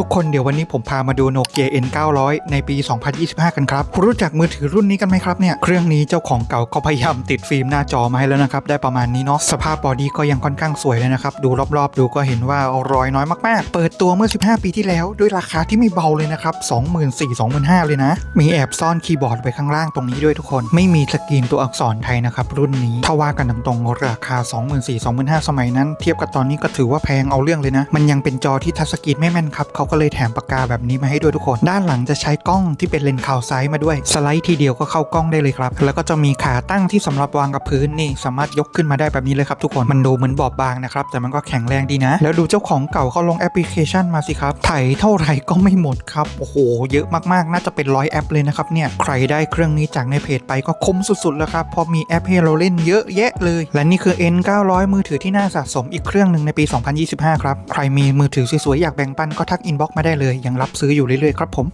ทุกคนเดี๋ยววันนี้ผมพามาดูโนเกีย N900 ในปี 2025 กันครับ คุณรู้จักมือถือรุ่นนี้กันไหมครับเนี่ย เครื่องนี้เจ้าของเก่าก็พยายามติดฟิล์มหน้าจอมาให้แล้วนะครับ ได้ประมาณนี้เนาะ สภาพบอดี้ก็ยังค่อนข้างสวยเลยนะครับ ดูรอบๆ ดูก็เห็นว่ารอยน้อยมากๆ เปิดตัวเมื่อ 15 ปีที่แล้ว ด้วยราคาที่ไม่เบาเลยนะครับ 24,000-25,000 เลยนะ มีแอบซ่อนคีย์บอร์ดไว้ข้างล่างตรงนี้ด้วยทุกคน ไม่มีสกรีนตัวอักษรไทยนะครับรุ่นนี้ถ้าว่ากันตรงๆราคา 24,000-25,000 สมัยนั้น เทียบกับตอนนี้ก็ถือว่าแพงเอาเรื่องเลยนะ มันยังเป็นจอที่ทัชสกรีนไม่แม่นครับเขาก็เลยแถมปากกาแบบนี้มาให้ด้วยทุกคน ด้านหลังจะใช้กล้องที่เป็นเลนส์ข่าวซ้ายมาด้วยสไลด์ทีเดียวก็เข้ากล้องได้เลยครับ แล้วก็จะมีขาตั้งที่สำหรับวางกับพื้นนี่สามารถยกขึ้นมาได้แบบนี้เลยครับทุกคนมันดูเหมือนบอบบางนะครับแต่มันก็แข็งแรงดีนะ แล้วดูเจ้าของเก่าเขาลงแอปพลิเคชันมาสิครับไถเท่าไหร่ก็ไม่หมดครับโอ้โหเยอะมากๆ น่าจะเป็นร้อยแอปเลยนะครับเนี่ยใครได้เครื่องนี้จากในเพจไปก็คุ้มสุดๆแล้วครับพราะมีแอปให้เราเล่นเยอะแยะเลย และนี่คือ N900 มือถือที่น่าสะสมอีกเครื่องหนึ่งในปี 2025 ครับใครมีมือถือสวยๆอยากแบ่งปันก็ทักอินบ็อกมาได้เลยยังรับซื้ออยู่เรื่อยๆ ครับผม